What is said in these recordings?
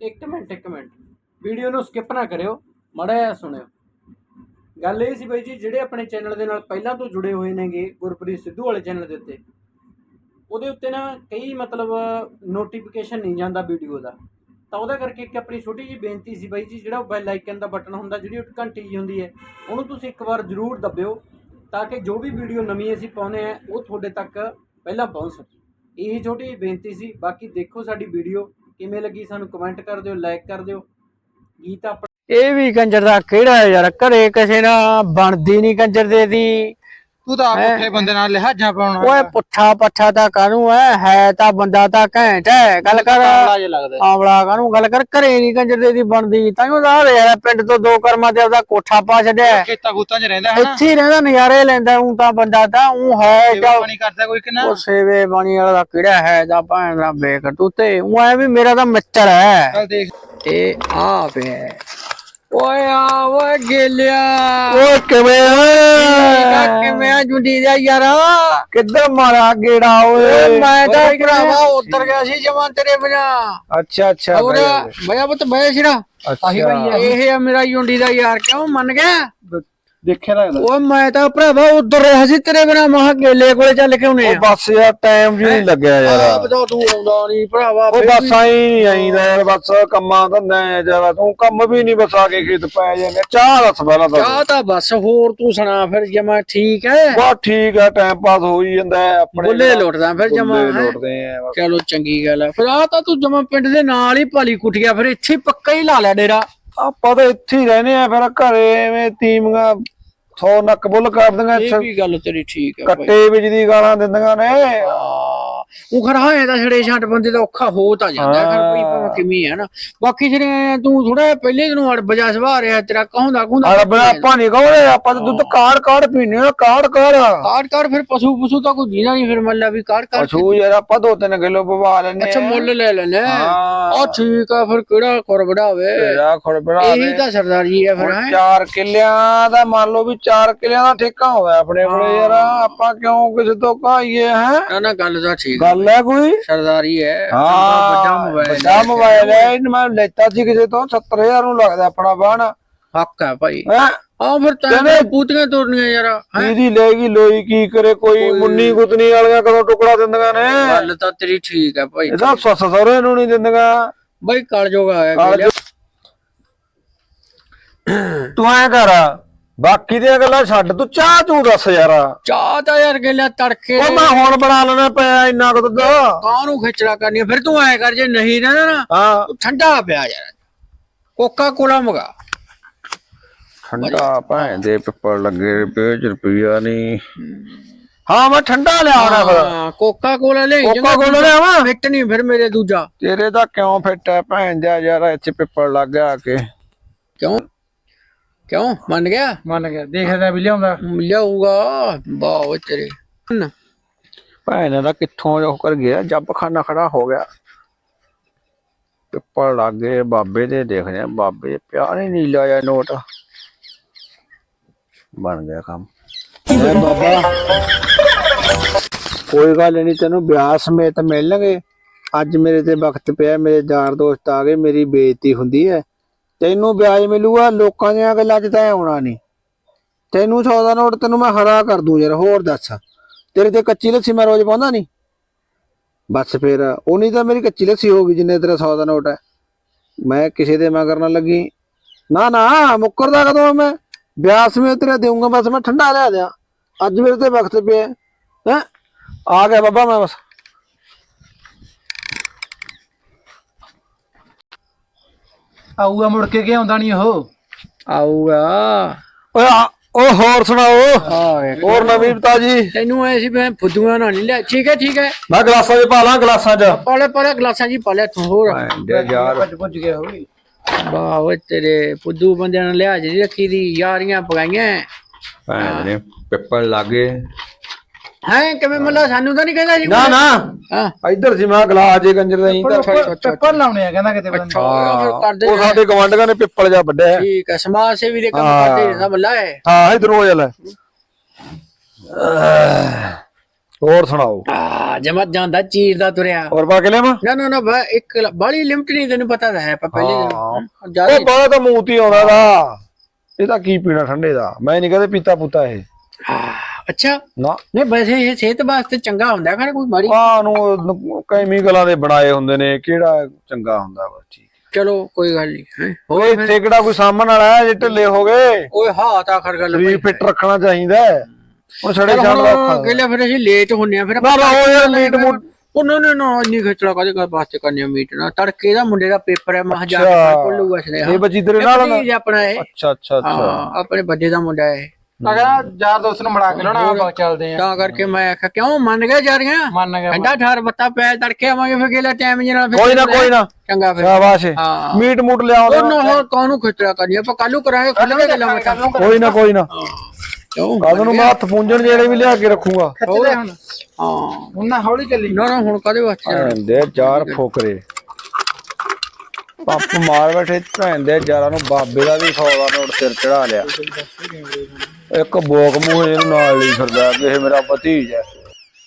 ਇੱਕ ਮਿੰਟ ਇੱਕ minute. Video ਨੂੰ ਸਕਿਪ ਨਾ ਕਰਿਓ, ਮੜਾ ਜਿਹਾ ਸੁਣਿਓ। ਗੱਲ ਇਹ ਸੀ ਬਾਈ ਜੀ, ਜਿਹੜੇ ਆਪਣੇ ਚੈਨਲ ਦੇ ਨਾਲ ਪਹਿਲਾਂ ਤੋਂ ਜੁੜੇ ਹੋਏ ਨੇਗੇ, ਗੁਰਪ੍ਰੀਤ ਸਿੱਧੂ ਵਾਲੇ ਚੈਨਲ ਦੇ ਉੱਤੇ, ਉਹਦੇ ਉੱਤੇ ਨਾ ਕਈ ਮਤਲਬ ਨੋਟੀਫਿਕੇਸ਼ਨ ਨਹੀਂ ਜਾਂਦਾ ਵੀਡੀਓ ਦਾ। ਤਾਂ ਉਹਦਾ ਕਰਕੇ ਇੱਕ ਆਪਣੀ ਛੋਟੀ ਜਿਹੀ ਬੇਨਤੀ ਸੀ ਬਾਈ ਜੀ, ਜਿਹੜਾ ਬੈਲ ਆਈਕਨ ਦਾ ਬਟਨ ਹੁੰਦਾ, ਜਿਹੜੀ ਉਹ ਘੰਟੀ ਜਿਹੀ ਹੁੰਦੀ ਹੈ, ਉਹਨੂੰ ਤੁਸੀਂ ਇੱਕ ਵਾਰ ਜ਼ਰੂਰ ਦੱਬਿਓ, ਤਾਂ ਕਿ ਜੋ ਵੀ ਵੀਡੀਓ ਨਵੀਂ ਅਸੀਂ ਪਾਉਂਦੇ ਆ ਉਹ ਤੁਹਾਡੇ ਤੱਕ ਪਹਿਲਾਂ ਪਹੁੰਚ ਸਕੇ। ਇਹ ਛੋਟੀ ਜਿਹੀ ਬੇਨਤੀ ਸੀ, ਬਾਕੀ ਦੇਖੋ ਸਾਡੀ ਵੀਡੀਓ। ਕਿਵੇਂ ਲੱਗੀ ਸਾਨੂੰ ਕਮੈਂਟ ਕਰ ਦਿਓ ਲਾਈਕ ਕਰ ਦਿਓ। ਗੀਤ ਆਪਣਾ ਇਹ ਵੀ ਕੰਜਰ ਦਾ ਕਿਹੜਾ ਯਾਰ, ਘਰੇ ਕਿਸੇ ਨਾਲ ਬਣਦੀ ਨਹੀਂ ਕੰਜਰ ਦੇ ਦੀ। ਤੂੰ ਤਾਂ ਆਪ ਪੁੱਠੇ ਬੰਦੇ ਨਾਲ ਲਿਹਾਜ਼ਾਂ ਪਾਉਣਾ ਓਏ ਪੁੱਠਾ ਪੱਠਾ ਤਾਂ ਕਾਹਨੂੰ ਐ? ਹੈ ਤਾਂ ਬੰਦਾ ਤਾਂ ਘੈਂਟ ਹੈ ਗੱਲ ਕਰ। ਲੱਗਦਾ ਆਵਲਾ ਕਾਹਨੂੰ? ਗੱਲ ਕਰ ਘਰੇ ਨਹੀਂ ਕੰਜਰ ਦੇ ਦੀ ਬਣਦੀ ਤਾਈਓ ਦਾ ਯਾਰ ਪਿੰਡ ਤੋਂ ਦੋ ਕਰਮਾਂ ਤੇ ਆਪਦਾ ਕੋਠਾ ਪਾ ਛੱਡਿਆ ਖੇਤਾਂ ਖੂਤਾਂ 'ਚ ਰਹਿੰਦਾ ਹੈ ਨਾ? ਇੱਥੇ ਹੀ ਰਹਿੰਦਾ ਨਜ਼ਾਰੇ ਲੈਂਦਾ ਉਹ ਤਾਂ ਬੰਦਾ ਤਾਂ ਉਹ ਹੈ ਸੇਵਾ ਜਾਂ ਪਾਣੀ ਕਰਦਾ ਕੋਈ ਕਿ ਨਾ? ਉਹ ਸੇਵੇ ਬਾਣੀ ਵਾਲਾ ਦਾ ਕਿਹੜਾ ਹੈ ਦਾ ਭੈਣ ਦਾ ਬੇਕ ਤੂੰ ਤੇ ਉਹ ਐ ਵੀ ਮੇਰਾ ਤਾਂ ਮਿੱਤਰ ਹੈ। ਚੱਲ ਦੇਖ। ਇਹ ਆ ਪਿਆ ਓਏ ਆ ਓਏ ਗੇਲਿਆ। ਓਏ ਕਿਵੇਂ ਠੀਕ ਆ, ਓਏ ਕਿਵੇਂ ਆ ਜੁੰਡੀ ਦਾ ਯਾਰ? ਕਿੱਧਰ ਮਾਰਾ ਗੇੜਾ ਓਏ? ਮੈਂ ਤਾਂ ਓਏ, ਭਰਾਵਾ ਉਤਰ ਗਿਆ ਸੀ ਜਮਾਂ ਤੇਰੇ ਬਿਨਾ। ਅੱਛਾ ਅੱਛਾ ਹੋਰ ਭਈਆ ਪੁੱਤ ਬੈ ਸਿਰਾ ਇਹ ਆ ਮੇਰਾ ਜੁੰਡੀ ਦਾ ਯਾਰ ਕਿਉਂ ਮੰਨ ਗਿਆ? ਦੇਖਿਆ ਲੱਗਦਾ ਓਏ ਮੈਂ ਤਾਂ ਭਰਾਵਾ ਉਤਰ ਰਿਹਾ ਸੀ ਤੇਰੇ ਬਿਨਾ ਮਹਾ ਗੇਲੇ ਕੋਲੇ ਚੱਲ ਕੇ ਆਉਨੇ ਉਹ ਆ ਬੱਸ ਯਾਰ ਟਾਈਮ ਜੀ ਨਹੀਂ ਲੱਗਿਆ ਯਾਰ। ਆਪ ਤਾਂ ਤੂੰ ਆਉਂਦਾ ਨਹੀਂ ਭਰਾਵਾ ਉਹ ਫਿਰ ਬੱਸ ਵੀ- ਆਈ ਨਹੀਂ ਆਈਦਾ ਯਾਰ ਬੱਸ ਕੰਮਾਂ ਧੰਦੇ ਜਰਾ ਤੂੰ ਕੰਮ ਵੀ ਨਹੀਂ ਬਸ ਆ ਕੇ ਖੇਤ ਪੈ ਜਾਂਦੇ। ਚਾਹ ਦੱਸ ਪਹਿਲਾਂ ਤਾਂ। ਚਾਹ ਤਾਂ ਬਸ ਹੋਰ ਤੂੰ ਸੁਣਾ ਫਿਰ ਜਮਾ ਠੀਕ ਹੈ ਬਾ ਠੀਕ ਆ ਟਾਈਮ ਪਾਸ ਹੋ ਹੀ ਜਾਂਦਾ ਹੈ ਆਪਣੇ ਬੁੱਲੇ ਲੋਟਦਾ ਫਿਰ ਜਮਾ ਬੁੱਲੇ ਲੋਟਦੇ ਆ ਬਸ। ਚਲੋ ਚੰਗੀ ਗੱਲ ਹੈ ਫਿਰ ਆ ਤਾਂ ਤੂੰ ਜਮਾ ਪਿੰਡ ਦੇ ਨਾਲ ਹੀ ਪਾਲੀ ਕੁੱਟਿਆ ਫਿਰ ਇੱਥੇ ਹੀ ਪੱਕਾ ਹੀ ਲਾ ਲਿਆ ਡੇਰਾ। ਆਪਾਂ ਤਾਂ ਇੱਥੇ ਹੀ ਰਹਿੰਦੇ ਆ ਫਿਰ ਘਰੇ ਐਵੇਂ ਤੀਮੀਆਂ ਸੌ ਨੱਕ ਬੁੱਲ ਕਰ ਦਿੰਦੀਆਂ ਇਹ ਵੀ ਗੱਲ ਤੇਰੀ ਠੀਕ ਹੈ ਭਾਈ ਕੱਟੇ ਵਿੱਚ ਦੀ ਗਾਲਾਂ ਦਿੰਦੀਆਂ ਨੇ। ਆ, ਉਹ ਖਰਾ ਹੋਇਆ ਤਾਂ ਛੜੇ ਛੱਡ ਬੰਦੇ ਦਾ ਔਖਾ ਹੋ ਤਾਂ ਜਾਂਦਾ ਫਿਰ ਕੋਈ ਭਾਵੇਂ ਕਿਵੇਂ ਹੈ ਨਾ। ਬਾਕੀ ਜਿਹੜੇ ਤੂੰ ਥੋੜਾ ਪਹਿਲੇ ਦਿਨੋਂ ਅੜ ਬਜਾ ਸੁਭਾ ਰਿਹਾ ਤੇਰਾ ਕਹੋਂਦਾ ਕਹੋਂਦਾ ਅਰੇ ਬੜਾ ਆਪਾਂ ਨਹੀਂ ਕਹੋਗੇ ਆਪਾਂ ਤਾਂ ਦੁੱਧ ਕਾੜ ਕਾੜ ਪੀਨੇ ਆ ਕਾੜ ਕਾੜ। ਕਾੜ ਕਾੜ ਫਿਰ ਪਸ਼ੂ ਪਸ਼ੂ ਤਾਂ ਕੋਈ ਜੀਣਾ ਨਹੀਂ ਫਿਰ ਮੰਨ ਲਾ ਵੀ ਕਾੜ ਕਾੜ ਪਸ਼ੂ ਯਾਰ ਆਪਾਂ ਦੋ ਤਿੰਨ ਕਿਲੋ ਪਵਾ ਲੈਨੇ ਅੱਛਾ ਮੁੱਲ ਲੈ ਲੈਣੇ ਹਾਂ। ਆ ਠੀਕ ਆ ਫਿਰ ਕਿਹੜਾ ਕਰ ਵੜਾਵੇ ਤੇਰਾ ਖੜ ਬੜਾ ਇਹੀ ਤਾਂ ਸਰਦਾਰੀ ਹੈ ਫਿਰ ਹੈਂ। ਚਾਰ ਕਿੱਲਿਆਂ ਦਾ ਮੰਨ ਲਓ ਵੀ ਚਾਰ ਕਿੱਲਿਆਂ ਦਾ ਠੇਕਾ ਹੋਇਆ ਆਪਣੇ ਕੋਲੇ ਯਾਰ ਆਪਾਂ ਕਿਉਂ ਕਿਸੇ ਤੋਂ ਕਹਾਈਏ ਹੈ? ਨਾ ਨਾ ਗੱਲ ਤਾਂ ਠੀਕ ਗੱਲ ਹੈ ਕੋਈ? ਸਰਦਾਰੀ ਹੈ। ਹਾਂ ਵੱਡਾ ਮੋਬਾਈਲ ਵੱਡਾ ਮੋਬਾਈਲ ਹੈ ਇਹਨੂੰ ਮੈਂ ਲੈਤਾ ਸੀ ਕਿਸੇ ਤੋਂ 70000 ਨੂੰ ਲੱਗਦਾ ਆਪਣਾ ਬਾਣ ਹੱਕ ਹੈ ਭਾਈ। ਆ ਫਿਰ ਤਾਂ ਪੂਤੀਆਂ ਤੋੜਨੀਆਂ ਯਾਰ। ਇਹਦੀ ਲੈਗੀ ਲੋਈ ਕੀ ਕਰੇ ਕੋਈ ਮੁੰਨੀ ਗੁੱਤਨੀ ਵਾਲੀਆਂ ਕਦੋਂ ਟੁਕੜਾ ਦਿੰਦੀਆਂ ਨੇ? ਗੱਲ ਤਾਂ ਤੇਰੀ ਠੀਕ ਹੈ ਭਾਈ। ਇਹਦਾ ਸੱਸ ਸਹੁਰੇ ਨੂੰ ਨਹੀਂ ਦਿੰਦੀਆਂ। ਬਈ ਕਲ ਜੋਗਾ ਆਇਆ ਗਿਆ। ਤੂੰ ਐ ਕਰ। ਬਾਕੀ ਦੀਆਂ ਗੱਲਾਂ ਛੱਡ ਤੂੰ ਚਾਹ ਤੂੰ ਦੱਸ ਯਾਰ। ਉਹ ਚਾਹ ਤਾਂ ਯਾਰ ਗੇਲਾ ਤੜਕੇ ਮੈਂ ਹੁਣ ਬਣਾ ਲੈਣਾ ਪਿਆ ਇੰਨਾ ਕੁ ਦੁੱਧ। ਕਾਹਨੂੰ ਖਿਚੜਾ ਕਰਨੀ ਆ? ਫਿਰ ਤੂੰ ਐ ਕਰ ਜੇ ਨਹੀਂ ਰਹਿਣਾ ਨਾ ਹਾਂ। ਤੂੰ ਠੰਡਾ ਪਿਆ ਯਾਰ। ਕੋਕਾ ਕੋਲਾ ਮਗਾ। ਠੰਡਾ ਭੈਣ ਦੇ ਪਿੱਪਲ ਲੱਗੇ ਰੁਪਏ ਚ ਰੁਪਈਆ ਨਹੀਂ। ਹਾਂ। ਮੈਂ ਠੰਡਾ ਲਿਆਉਣਾ ਫਿਰ। ਕੋਕਾ ਕੋਲਾ ਲੈ ਕੋਕਾ ਕੋਲਾ ਲਿਆਵਾਂ? ਫਿੱਟ ਨਹੀਂ ਫਿਰ ਮੇਰੇ ਦੂਜਾ। ਤੇਰੇ ਦਾ ਕਿਉਂ ਫਿੱਟ ਹੈ ਭੈਣ ਜਾ ਯਾਰ ਇੱਥੇ ਪਿੱਪਲ ਲੱਗ ਗਿਆ ਆ ਕੇ। ਕਿਉਂ? ਕਿਉਂ? ਮੰਨ ਗਿਆ? ਮੰਨ ਗਿਆ। ਦੇਖਦਾ ਵੀ ਲਿਆਉਂਦਾ। ਲਿਆਊਗਾ। ਬਾਹ ਤੇਰੇ। ਭੈਣ ਦਾ ਕਿੱਥੋਂ ਉਹ ਕਰ ਗਿਆ? ਜੱਬ ਖਾਨਾ ਖੜਾ ਹੋ ਗਿਆ। ਪਿੱਪਲ ਲੱਗ ਬਾਬੇ ਦੇ ਦੇਖਦੇ ਆ। ਬਾਬੇ ਪਿਆ ਨਹੀਂ ਨੀਲਾ ਜਿਹਾ ਨੋਟ। ਬਣ ਗਿਆ ਕੰਮ। ਲੈ ਬਾਬਾ। ਕੋਈ ਗੱਲ ਨਹੀਂ ਤੈਨੂੰ ਵਿਆਹ ਸਮੇਤ ਮਿਲਣਗੇ। ਅੱਜ ਮੇਰੇ ਤੇ ਵਕਤ ਪਿਆ ਮੇਰੇ ਯਾਰ ਦੋਸਤ ਆ ਗਏ ਮੇਰੀ ਬੇਇੱਜ਼ਤੀ ਹੁੰਦੀ ਹੈ। ਤੈਨੂੰ ਵਿਆਜ ਮਿਲੂਗਾ, ਲੋਕਾਂ ਦੀਆਂ ਗੱਲਾਂ 'ਚ ਤਾਂ ਆਉਣਾ ਨਹੀਂ। ਤੈਨੂੰ 100 ਦਾ ਨੋਟ ਤੈਨੂੰ ਮੈਂ ਹਰਾ ਕਰ ਦੂੰ ਯਾਰ, ਹੋਰ ਦੱਸ। ਤੇਰੇ ਤੇ ਕੱਚੀ ਲੱਸੀ ਮੈਂ ਰੋਜ਼ ਪਾਉਂਦਾ ਨਹੀਂ। ਬਸ ਫਿਰ ਉਨੀ ਤਾਂ ਮੇਰੀ ਕੱਚੀ ਲੱਸੀ ਹੋ ਗਈ ਜਿੰਨੇ ਤੇਰਾ 100 ਦਾ ਨੋਟ ਹੈ। ਮੈਂ ਕਿਸੇ ਦੇ ਮਗਰ ਨਾ ਲੱਗੀ। ਨਾ ਨਾ, ਮੁੱਕਰਦਾ ਕਦੋਂ ਮੈਂ? ਵਿਆਸ ਮੇ ਤੇਰਾ ਦੇਊਂਗਾ, ਬਸ ਮੈਂ ਠੰਡਾ ਲਿਆ ਦਿਆਂ। ਅੱਜ ਮੇਰੇ ਤੇ ਵਕਤ ਪਿਆ। ਹੈ? ਆ ਗਿਆ ਬਾਬਾ ਮੈਂ ਬਸ। ਆਊਗਾ ਮੁੜ ਕੇ ਕਿ ਆਉਂਦਾ ਨਹੀਂ ਉਹ? ਆਊਗਾ। ਓਏ ਆ- ਓ ਹੋਰ ਸੁਣਾਓ। ਆ ਵੇਖ। ਹੋਰ ਨਵੀਂ ਬਤਾ ਜੀ। ਤੈਨੂੰ ਐ ਸੀ ਮੈਂ ਫੁੱਦੂਆਂ ਨਾਲ ਨਹੀਂ ਲਿਆ ਠੀਕ ਹੈ ਠੀਕ ਹੈ। ਮੈਂ ਗਲਾਸਾਂ 'ਚ ਪਾ ਲਾਂ ਗਲਾਸਾਂ 'ਚ। ਪਾਲੇ ਪਾਲੇ ਗਲਾਸਾਂ ਜੀ ਪਾਲੇ ਤੂੰ ਹੋਰ। ਯਾਰ। ਭੱਜ ਭੁੱਜ ਗਿਆ ਹੋਈ ਵਾਹ ਓਏ ਤੇਰੇ ਫੁੱਦੂ ਬੰਦਿਆਂ ਨਾਲ ਲਿਆ ਜੀ ਰੱਖੀ ਦੀ ਯਾਰੀਆਂ ਪਗਾਈਆਂ। ਭੈਣ ਨੇ ਪਿੱਪਲ ਲੱਗੇ ਹੈ ਕਿਵੇਂ ਮੱਲਾ? ਸਾਨੂੰ ਤਾਂ ਨਹੀਂ ਕਹਿੰਦਾ ਸੀ ਨਾ ਨਾ। ਹਾਂ। ਇੱਧਰ ਸੀ ਮੈਂ ਗਲਾਸ ਜੇ ਕੰਜਰ ਦਾ ਹੀ ਤਾਂ ਪੇਪਰ ਲਾਉਣੇ ਆ ਕਹਿੰਦਾ ਕਿਤੇ ਨੀ। ਕਰਦੇ ਉਹ ਸਾਡੇ ਗਵਾਂਢੀਆਂ ਨੇ ਪਿੱਪਲ ਜਾ ਵੱਡਿਆ ਹੈ। ਠੀਕ ਹੈ ਸਮਾਜ ਸੇਵੀ ਦੇ ਕੰਮ। ਕਰਦੇ ਰਹਿੰਦਾ ਮੱਲਾ ਹੈ ਹਾਂ ਇਧਰ ਹੋ ਜਾ ਲੈ। ਹੋਰ ਸੁਣਾਓ? ਆ ਜਮਤ ਜਾਂਦਾ ਚੀਰ ਦਾ ਤੁਰਿਆ। ਹੋਰ ਪਾ ਕੇ ਲਿਆਵਾਂ? ਨਾ ਨਾ ਨਾ ਬਾ- ਇੱਕ ਬਾਲੀ ਲਿਮਟ ਨਹੀਂ ਤੈਨੂੰ ਪਤਾ ਤਾਂ ਹੈ ਪਹਿਲੇ ਉਹ ਬਾਹਰ ਤਾਂ ਮੂੰਹ ਤੇ ਆਉਂਦਾ ਦਾ। ਇਹ ਤਾਂ ਕੀ ਪੀਣਾ ਠੰਡੇ ਦਾ? ਮੈਂ ਨਹੀਂ ਕਦੇ ਪੀਤਾ ਪੁੱਤਾ ਇਹ ਅੱਛਾ? ਨਾ। ਨਹੀਂ ਵੈਸੇ ਇਹ ਸਿਹਤ ਵਾਸਤੇ ਚੰਗਾ ਹੁੰਦਾ ਖਰ ਕੋਈ ਮਾੜੀ? ਆਹ ਨੂੰ ਕੈਮੀਕਲਾਂ ਦੇ ਬਣਾਏ ਹੁੰਦੇ ਨੇ ਕਿਹੜਾ ਚੰਗਾ ਹੁੰਦਾ ਬਸ ਠੀਕ। ਚਲੋ ਕੋਈ ਗੱਲ ਨਹੀਂ ਹੈ। ਓਏ ਇੱਥੇ ਕਿਹੜਾ ਕੋਈ ਸਾਹਮਣ ਵਾਲਾ ਹੈ ਜੇ ਢਿੱਲੇ ਹੋ ਗਏ? ਓਏ ਹਾਂ ਤਾਂ ਖਰ ਗੱਲ ਸਰੀਰ ਫਿੱਟ ਰੱਖਣਾ ਚਾਹੀਦਾ ਹੈ। ਹੁਣ ਛੜੇ ਛੱਡ ਦਾ ਔਖਾ ਹੈ। ਅਗਲੇ ਫਿਰ ਅਸੀਂ ਲੇਟ ਹੁੰਨੇ ਆ ਫਿਰ ਨਾ ਨਾ ਉਹ ਯਾਰ ਮੀਟ ਮੂਟ ਉਹ ਨਾ ਨਾ ਨਾ ਇੰਨੀ ਖੇਚੜਾ ਕਾਦੇ ਕਰ ਵਾਸਤੇ ਕਰਨੀ ਆ ਮੀਟ ਨਾ ਤੜਕੇ ਦਾ ਮੁੰਡੇ ਦਾ ਪੇਪਰ ਹੈ ਮਹ ਜਾ ਕੇ ਅੱਛਾ। ਪੜ ਲੂਗਾ ਸਨੇ ਇਹ ਬੱਚੀ ਤੇਰੇ ਨਾਲ ਨਾ? ਭਤੀਜ ਆਪਣਾ ਇਹ ਅੱਛਾ ਅੱਛਾ ਅੱਛਾ। ਹਾਂ ਆਪਣੇ ਵੱਡੇ ਦਾ ਮੁੰਡਾ ਹੈ। ਅਗਰ ਯਾਰ ਦੋਸਤ ਨੂੰ ਮਿਲਾ ਕੇ ਲਾਉਣਾ ਆਪਾਂ ਚੱਲਦੇ ਆ ਤਾਂ ਕਰਕੇ ਮੈਂ ਆਖਿਆ ਕਿਉਂ ਮੰਨ ਗਏ ਜਾ ਰਹੀਆਂ ਮੰਨ ਗਿਆ ਠੰਡਾ ਠਾਰ ਬੱਤਾ ਪੈ ਤੜਕੇ ਆਵਾਂਗੇ ਫਿਰ ਗੇਲਾ ਟਾਈਮ ਜੀ ਨਾਲ ਫਿਰ ਕੋਈ ਨਾ ਕੋਈ ਨਾ। ਚੰਗਾ ਫਿਰ। ਸ਼ਾਬਾਸ਼ ਏ। ਹਾਂ। ਮੀਟ ਮੂਟ ਲਿਆਉਂਦੇ ਉਹ ਨਾ ਹੋਰ ਕਾਹਨੂੰ ਖੇਚੜਾ ਕਰਨੀ ਆਪਾਂ ਕੱਲੂ ਕਰਾਂਗੇ ਖੁੱਲ ਕੇ ਗੱਲਾਂ ਬਾਤਾਂ। ਕੋਈ ਨਾ ਕੋਈ ਨਾ। ਕਿਉਂ? ਕੱਲ ਨੂੰ ਮੈਂ ਹੱਥ ਪੂੰਝਣ ਜਿਹੜੇ ਵੀ ਲਿਆ ਕੇ ਰੱਖੂਗਾ। ਖਿੱਚਦੇ ਹੁਣ। ਹਾਂ। ਹੁਣ ਨਾ ਹੌਲੀ ਚੱਲੀ। ਨਾ ਨਾ ਹੁਣ ਕਦੇ? ਭੈਣ ਦੇ ਚਾਰ ਫੋਕਰੇ। ਪੰਪ ਮਾਰ ਬੈਠੇ ਭੈਣ ਦੇ ਚਾਰਾਂ ਨੂੰ ਬਾਬੇ ਦਾ ਵੀ 100 ਦਾ ਨੋਟ ਸਿਰ ਚੜਾ ਲਿਆ। ਇੱਕ ਬੋਕ ਮੂੰਹ ਇਹਨੂੰ ਨਾਲ ਲਈ ਫਿਰਦਾ ਕਿ ਇਹ ਮੇਰਾ ਭਤੀਜ ਹੈ।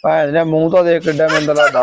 ਭੈਣ ਨੇ ਮੂੰਹ ਤਾਂ ਦੇਖ ਕਿੱਡਾ ਮੈਨੂੰ ਤਾਂ ਲੱਗਦਾ